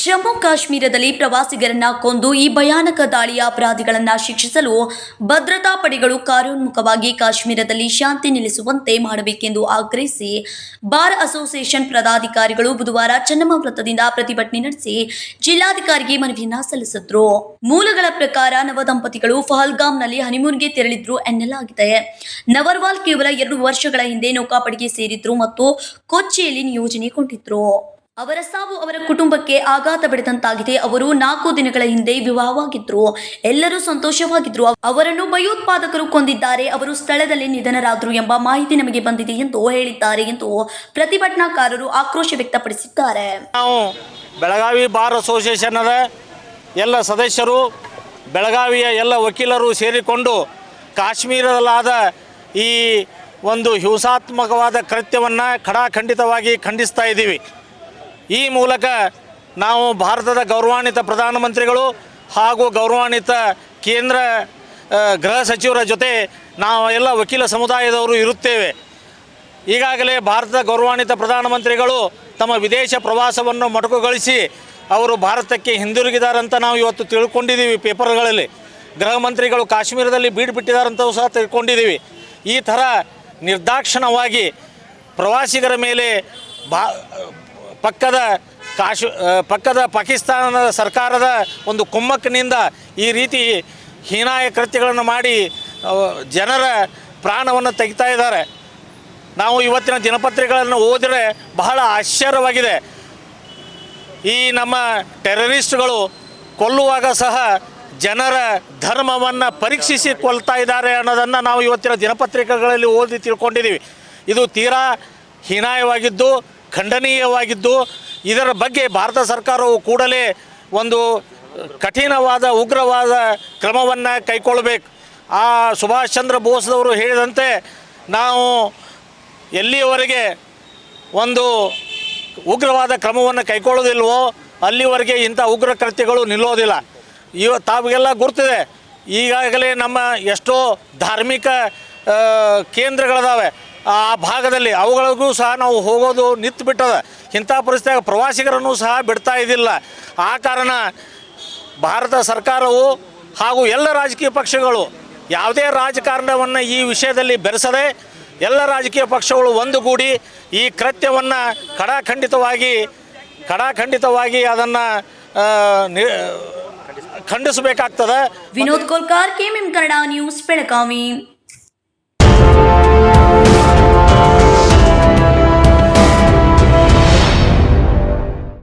ಜಮ್ಮು ಕಾಶ್ಮೀರದಲ್ಲಿ ಪ್ರವಾಸಿಗರನ್ನ ಕೊಂದು ಈ ಭಯಾನಕ ದಾಳಿಯ ಅಪರಾಧಿಗಳನ್ನ ಶಿಕ್ಷಿಸಲು ಭದ್ರತಾ ಪಡೆಗಳು ಕಾರ್ಯೋನ್ಮುಖವಾಗಿ ಕಾಶ್ಮೀರದಲ್ಲಿ ಶಾಂತಿ ನೆಲೆಸುವಂತೆ ಮಾಡಬೇಕೆಂದು ಆಗ್ರಹಿಸಿ ಬಾರ್ ಅಸೋಸಿಯೇಷನ್ ಪದಾಧಿಕಾರಿಗಳು ಬುಧವಾರ ಚನ್ನಮ್ಮ ವೃತ್ತದಿಂದ ಪ್ರತಿಭಟನೆ ನಡೆಸಿ ಜಿಲ್ಲಾಧಿಕಾರಿಗೆ ಮನವಿಯನ್ನ ಸಲ್ಲಿಸಿದ್ರು. ಮೂಲಗಳ ಪ್ರಕಾರ ನವ ದಂಪತಿಗಳು ಫಹಲ್ಗಾಮ್ನಲ್ಲಿ ಹನಿಮೂನ್ಗೆ ತೆರಳಿದ್ರು ಎನ್ನಲಾಗಿದೆ. ನವರ್ವಾಲ್ ಕೇವಲ ಎರಡು ವರ್ಷಗಳ ಹಿಂದೆ ನೌಕಾಪಡೆಗೆ ಸೇರಿದ್ರು ಮತ್ತು ಕೊಚ್ಚಿಯಲ್ಲಿ ನಿಯೋಜನೆಗೊಂಡಿದ್ರು ಅವರ ಸಾವು ಅವರ ಕುಟುಂಬಕ್ಕೆ ಆಘಾತ ಬಿಡದಂತಾಗಿದೆ. ಅವರು ನಾಲ್ಕು ದಿನಗಳ ಹಿಂದೆ ವಿವಾಹವಾಗಿದ್ರು. ಎಲ್ಲರೂ ಸಂತೋಷವಾಗಿದ್ರು. ಅವರನ್ನು ಭಯೋತ್ಪಾದಕರು ಕೊಂದಿದ್ದಾರೆ. ಅವರು ಸ್ಥಳದಲ್ಲಿ ನಿಧನರಾದರು ಎಂಬ ಮಾಹಿತಿ ನಮಗೆ ಬಂದಿದೆ ಎಂದು ಹೇಳಿದ್ದಾರೆ ಎಂದು ಪ್ರತಿಭಟನಾಕಾರರು ಆಕ್ರೋಶ ವ್ಯಕ್ತಪಡಿಸಿದ್ದಾರೆ. ನಾವು ಬೆಳಗಾವಿ ಬಾರ್ ಅಸೋಸಿಯೇಷನ್ ಎಲ್ಲ ಸದಸ್ಯರು, ಬೆಳಗಾವಿಯ ಎಲ್ಲ ವಕೀಲರು ಸೇರಿಕೊಂಡು ಕಾಶ್ಮೀರದಲ್ಲಾದ ಈ ಒಂದು ಹಿಂಸಾತ್ಮಕವಾದ ಕೃತ್ಯವನ್ನು ಖಡಾಖಂಡಿತವಾಗಿ ಖಂಡಿಸ್ತಾ ಇದ್ದೀವಿ. ಈ ಮೂಲಕ ನಾವು ಭಾರತದ ಗೌರವಾನ್ವಿತ ಪ್ರಧಾನಮಂತ್ರಿಗಳು ಹಾಗೂ ಗೌರವಾನ್ವಿತ ಕೇಂದ್ರ ಗೃಹ ಸಚಿವರ ಜೊತೆ ನಾವು ಎಲ್ಲ ವಕೀಲ ಸಮುದಾಯದವರು ಇರುತ್ತೇವೆ. ಈಗಾಗಲೇ ಭಾರತದ ಗೌರವಾನ್ವಿತ ಪ್ರಧಾನಮಂತ್ರಿಗಳು ತಮ್ಮ ವಿದೇಶ ಪ್ರವಾಸವನ್ನು ಮೊಟಕುಗೊಳಿಸಿ ಅವರು ಭಾರತಕ್ಕೆ ಹಿಂದಿರುಗಿದಾರಂತ ನಾವು ಇವತ್ತು ತಿಳ್ಕೊಂಡಿದ್ದೀವಿ ಪೇಪರ್ಗಳಲ್ಲಿ. ಗೃಹ ಮಂತ್ರಿಗಳು ಕಾಶ್ಮೀರದಲ್ಲಿ ಬೀಡು ಬಿಟ್ಟಿದ್ದಾರಂತವೂ ಸಹ ತಿಳ್ಕೊಂಡಿದ್ದೀವಿ. ಈ ಥರ ನಿರ್ದಾಕ್ಷಿಣ್ಯವಾಗಿ ಪ್ರವಾಸಿಗರ ಮೇಲೆ ಬಾ ಪಕ್ಕದ ಕಾಶ್ ಪಕ್ಕದ ಪಾಕಿಸ್ತಾನದ ಸರ್ಕಾರದ ಒಂದು ಕುಮ್ಮಕ್ಕಿನಿಂದ ಈ ರೀತಿ ಹೀನಾಯ ಕೃತ್ಯಗಳನ್ನು ಮಾಡಿ ಜನರ ಪ್ರಾಣವನ್ನು ತೆಗಿತಾ ಇದ್ದಾರೆ. ನಾವು ಇವತ್ತಿನ ದಿನಪತ್ರಿಕೆಗಳನ್ನು ಓದಿದರೆ ಬಹಳ ಆಶ್ಚರ್ಯವಾಗಿದೆ. ಈ ನಮ್ಮ ಟೆರರಿಸ್ಟ್ಗಳು ಕೊಲ್ಲುವಾಗ ಸಹ ಜನರ ಧರ್ಮವನ್ನು ಪರೀಕ್ಷಿಸಿ ಕೊಲ್ತಾ ಇದ್ದಾರೆ ಅನ್ನೋದನ್ನು ನಾವು ಇವತ್ತಿನ ದಿನಪತ್ರಿಕೆಗಳಲ್ಲಿ ಓದಿ ತಿಳ್ಕೊಂಡಿದ್ದೀವಿ. ಇದು ತೀರಾ ಹೀನಾಯವಾಗಿದ್ದು ಖಂಡನೀಯವಾಗಿದ್ದು ಇದರ ಬಗ್ಗೆ ಭಾರತ ಸರ್ಕಾರವು ಕೂಡಲೇ ಒಂದು ಕಠಿಣವಾದ, ಉಗ್ರವಾದ ಕ್ರಮವನ್ನು ಕೈಗೊಳ್ಳಬೇಕು ಆ ಸುಭಾಷ್ ಚಂದ್ರ ಬೋಸ್ದವರು ಹೇಳಿದಂತೆ ನಾವು ಎಲ್ಲಿಯವರೆಗೆ ಒಂದು ಉಗ್ರವಾದ ಕ್ರಮವನ್ನು ಕೈಗೊಳ್ಳೋದಿಲ್ವೋ ಅಲ್ಲಿವರೆಗೆ ಇಂಥ ಉಗ್ರ ಕೃತ್ಯಗಳು ನಿಲ್ಲೋದಿಲ್ಲ. ಇವ ತಾವಿಗೆಲ್ಲ ಗುರ್ತಿದೆ. ಈಗಾಗಲೇ ನಮ್ಮ ಎಷ್ಟೋ ಧಾರ್ಮಿಕ ಕೇಂದ್ರಗಳಿದಾವೆ. ಆ ಭಾಗದಲ್ಲಿ ಅವುಗಳಿಗೂ ಸಹ ನಾವು ಹೋಗೋದು ನಿಂತು ಬಿಟ್ಟದ. ಇಂಥ ಪರಿಸ್ಥಿತಿಯಾಗ ಪ್ರವಾಸಿಗರನ್ನು ಸಹ ಬಿಡ್ತಾ ಇದ್ದಿಲ್ಲ. ಆ ಕಾರಣ ಭಾರತ ಸರ್ಕಾರವು ಹಾಗೂ ಎಲ್ಲ ರಾಜಕೀಯ ಪಕ್ಷಗಳು ಯಾವುದೇ ರಾಜಕಾರಣವನ್ನು ಈ ವಿಷಯದಲ್ಲಿ ಬೆರೆಸದೆ ಎಲ್ಲ ರಾಜಕೀಯ ಪಕ್ಷಗಳು ಒಂದುಗೂಡಿ ಈ ಕೃತ್ಯವನ್ನು ಕಡಾಖಂಡಿತವಾಗಿ ಕಡಾಖಂಡಿತವಾಗಿ ಅದನ್ನು ಖಂಡಿಸಬೇಕಾಗ್ತದೆ. Vinod Kolkar, KMM Kannada news, Belagavi.